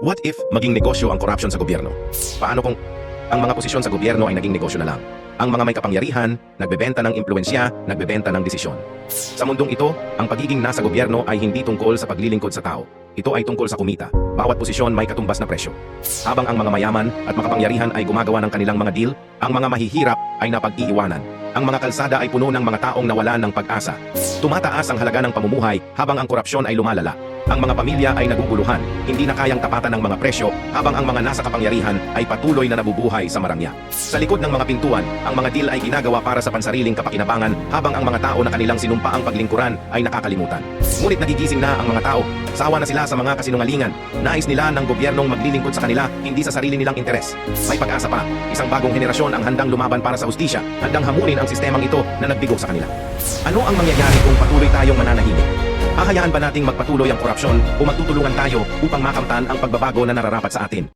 What if maging negosyo ang corruption sa gobyerno? Paano kung ang mga posisyon sa gobyerno ay naging negosyo na lang? Ang mga may kapangyarihan, nagbebenta ng impluensya, nagbebenta ng desisyon. Sa mundong ito, ang pagiging nasa gobyerno ay hindi tungkol sa paglilingkod sa tao. Ito ay tungkol sa kumita. Bawat posisyon may katumbas na presyo. Habang ang mga mayaman at makapangyarihan ay gumagawa ng kanilang mga deal, ang mga mahihirap ay napag-iiwanan. Ang mga kalsada ay puno ng mga taong nawalan ng pag-asa. Tumataas ang halaga ng pamumuhay habang ang korupsyon ay lumalala. Ang mga pamilya ay naguguluhan, hindi na kayang tapatan ng mga presyo habang ang mga nasa kapangyarihan ay patuloy na nabubuhay sa marangya. Sa likod ng mga pintuan, ang mga deal ay ginagawa para sa pansariling kapakinabangan habang ang mga tao na kanilang sinumpa ang paglingkuran ay nakakalimutan. Ngunit nagigising na ang mga tao. Sawa na sila sa mga kasinungalingan. Nais nila ng gobyernong maglilingkod sa kanila, hindi sa sarili nilang interes. May pag-asa pa. Isang bagong henerasyon ang handang lumaban para sa hustisya, handang hamunin ang sistemang ito na nagbigo sa kanila. Ano ang mangyayari kung patuloy tayong mananahimik? Hahayaan ba nating magpatuloy ang korupsyon o magtutulungan tayo upang makamtan ang pagbabago na nararapat sa atin?